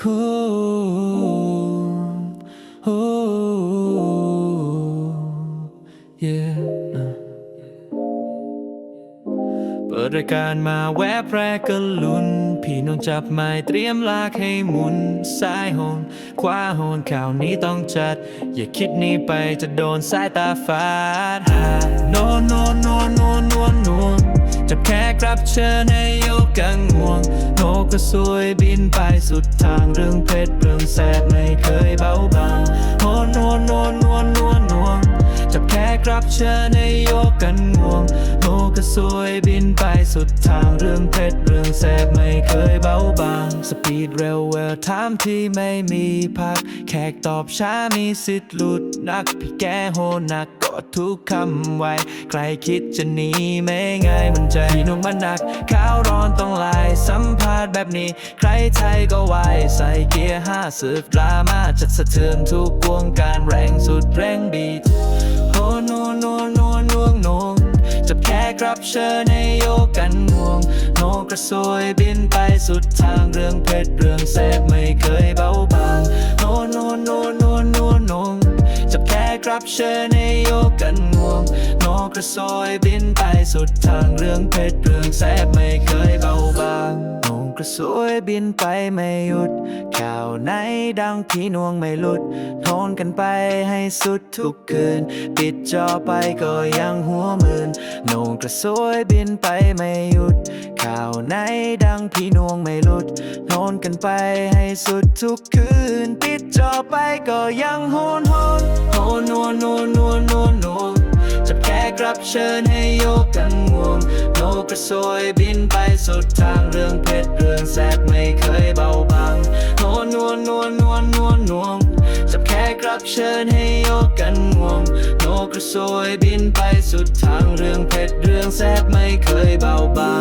เปิดรายการมาแวบแรกก็ลุ้น พี่น้องจับไม้เตรียมลากให้หมุน ซ้ายโหนขวาโหนข่าวนี้ต้องจัด อย่าคิดหนี้ไปจะโดนสายตาฟาดโนโนโนโน ขกรับเชิญให้ยกกังวงนกก็สวยบินไปสุดทางเรื่องเพชรเรื่องแสบไม่เคยเบาบางโนโนโนโนโนโนจับแขกรับเชิญให้ยกกันงวงโนก็สวยบินไปสุดทางเรื่องเพชรเรื่องแสบไม่เคยเบาบาง สปีดเร็วเวลถามที่ไม่มีพัก แขกตอบช้ามีสิทธิ์หลุดนักพี่แกโหนัก ดทุกคำไว้ ใครคิดจะหนีไม่ง่ายมันใจนุ่มมันหนักข้าวร้อนต้องลายสัมภาษณ์แบบนี้ ใครไทยก็ไหวใส่เกียร์ห้าสิบดราม่าจัดสะเทือนทุกวงการแรงสุดแรงบีทโอ้นวลนวลนวนวลนวลจับแขกรับเชิญให้โยกกันงวงโนกระสวยบินไปสุดทางเรื่องเพชรเรื่องแสบไม่เคยเบา รับเชิญให้โยกกันงวงโนกระสวยบินไปสุดทางเรื่องเพชรเรื่องแซบไม่เคยเบาบาง ระสวยบินไปไม่หยุด ข่าวไหนดังพี่นวงไม่หลุด โทนกันไปให้สุดทุกคืน ปิดจอไปก็ยังหัวมืนโหนงกระสวยบินไปไม่หยุด ข่าวไหนดังพี่นวงไม่หลุด โทนกันไปให้สุดทุกคืน ปิดจอไปก็ยังโหนโหนโหนนวลนวลนวลนวลนวลจับแขกรับเชิญให้โยกกันงวงโนกระสวยบินไปสุดทาง วลนวน่วงจับแค่กรับเชิญให้โยกกันงวงโนกระโซยบินไปสุดทางเรื่องเพชรเรื่องแสบไม่เคยเบาบาง